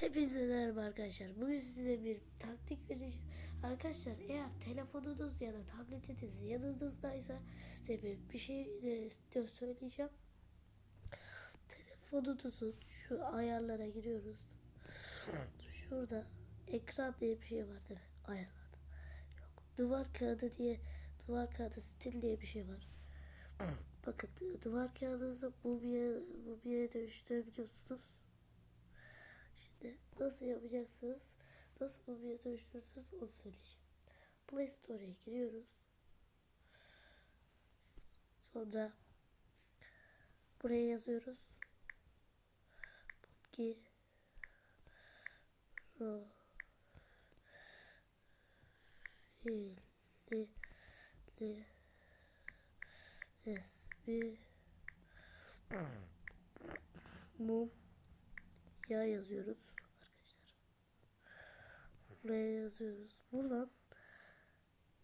Hepinize merhaba arkadaşlar. Bugün size bir taktik vereceğim. Arkadaşlar eğer telefonunuz ya da tabletiniz yanınızdaysa size bir, bir şey de söyleyeceğim. Telefonunuzun şu ayarlara giriyoruz. Şurada ekran diye bir şey var değil mi? Ayarlarda. Yok. Duvar kağıdı diye duvar kağıdı stil diye bir şey var. Bakın duvar kağıdınızı mumiye, mumiye dönüştürebiliyorsunuz. Şimdi nasıl yapacaksınız? Nasıl bir dönüştürürsünüz onu söyleyeceğim. Play Store'a giriyoruz. Sonra buraya yazıyoruz. PUBG Pro Fili Li Resmi Mum ya yazıyoruz arkadaşlar. Buraya yazıyoruz. Buradan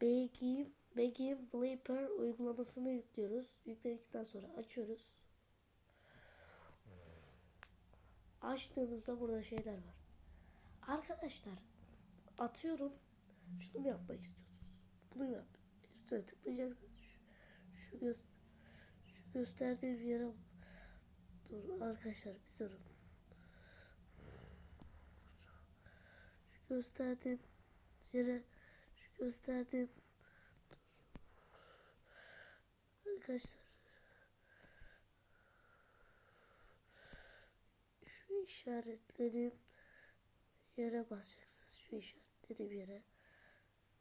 Begim Begim Flipper uygulamasını yüklüyoruz. Yükledikten sonra açıyoruz. Açtığımızda burada şeyler var. Arkadaşlar atıyorum. Şunu mu yapmak istiyorsunuz? Bunu yap. Üstüne tıklayacaksınız. Şu, şu, gö şu gösterdiğim yere Dur arkadaşlar bir durun. Gösterdiğim yere şu gösterdiğim arkadaşlar şu işaretlediğim yere basacaksınız. Şu işaretlediğim yere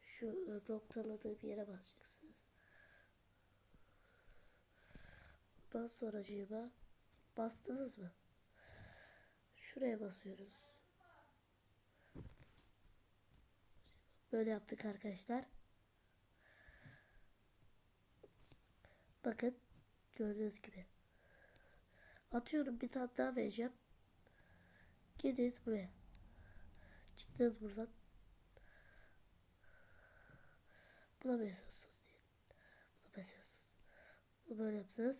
şu e, noktaladığım yere basacaksınız. Ondan sonra bastınız mı? Şuraya basıyoruz. Böyle yaptık arkadaşlar. Bakın gördüğünüz gibi. Atıyorum bir tane daha vereceğim. Gidin buraya. Çıktınız buradan. Buna basıyorsunuz. Bunu böyle yaptınız.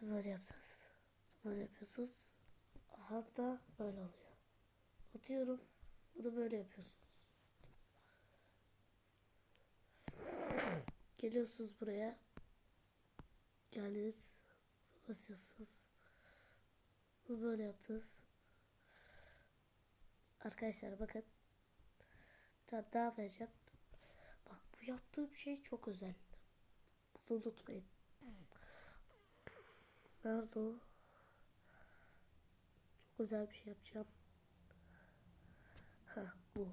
Bunu böyle yaptınız. Böyle yapıyorsunuz. Hatta böyle oluyor. Atıyorum. Bunu böyle yapıyorsunuz. Geliyorsunuz buraya. Geldiniz. Basıyorsunuz. Bunu böyle yaptınız. Arkadaşlar bakın. Bir tane daha vereceğim. Bak bu yaptığım şey çok özel. Bunu unutmayın. Nerede o? Özel bir şey yapacağım. Ha bu.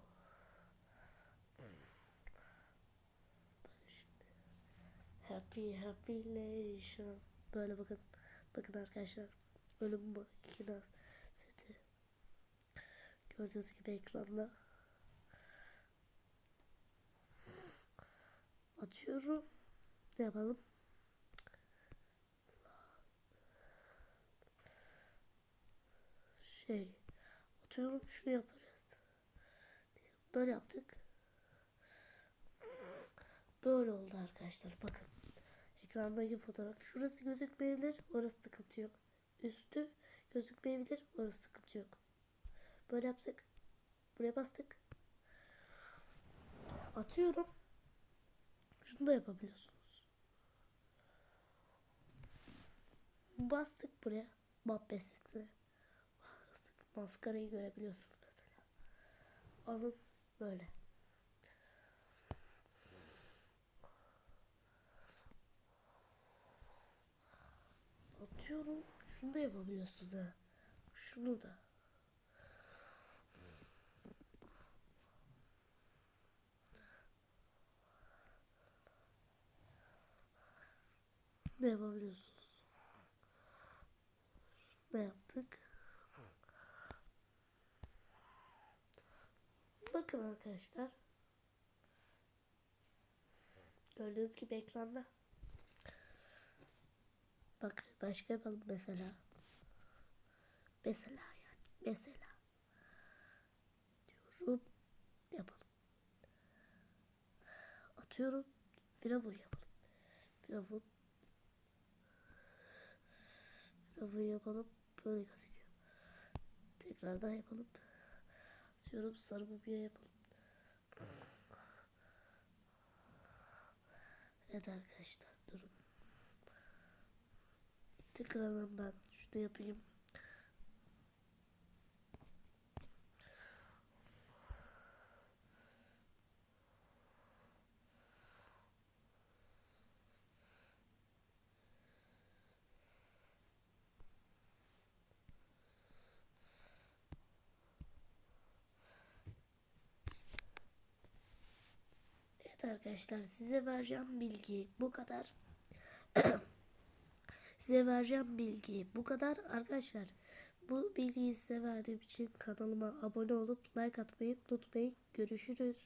Happy happy nation. Böyle bakın. Bakın arkadaşlar. Ölüm makina seti. Gördüğünüz gibi ekranda. Atıyorum. Ne yapalım? Şey. Atıyorum şunu yaparız. Böyle yaptık. Böyle oldu arkadaşlar. Bakın. Ekrandaki fotoğraf. Şurası gözükmeyebilir. Orası sıkıntı yok. Üstü gözükmeyebilir. Orası sıkıntı yok. Böyle yaptık. Buraya bastık. Atıyorum. Şunu da yapabiliyorsunuz. Bastık buraya. Map üstüne. Maskarayı görebiliyorsunuz mesela. Alın böyle. Atıyorum. Şunu da yapabiliyorsunuz ha. Şunu da. Ne yapabiliyorsunuz? Ne yaptık? Bakın arkadaşlar. Gördüğünüz gibi ekranda. Bak başka yapalım mesela. Mesela yani. Mesela. Diyorum. Yapalım. Atıyorum. Firavun yapalım. Firavun. Firavun yapalım. Böyle gözüküyor. Tekrardan yapalım. Diyorum sarı mumya yapalım. Evet arkadaşlar durun. Tekrardan ben şunu yapayım. Evet arkadaşlar size vereceğim bilgi bu kadar. size vereceğim bilgi bu kadar arkadaşlar. Bu bilgiyi size verdiğim için kanalıma abone olup like atmayı unutmayın. Görüşürüz.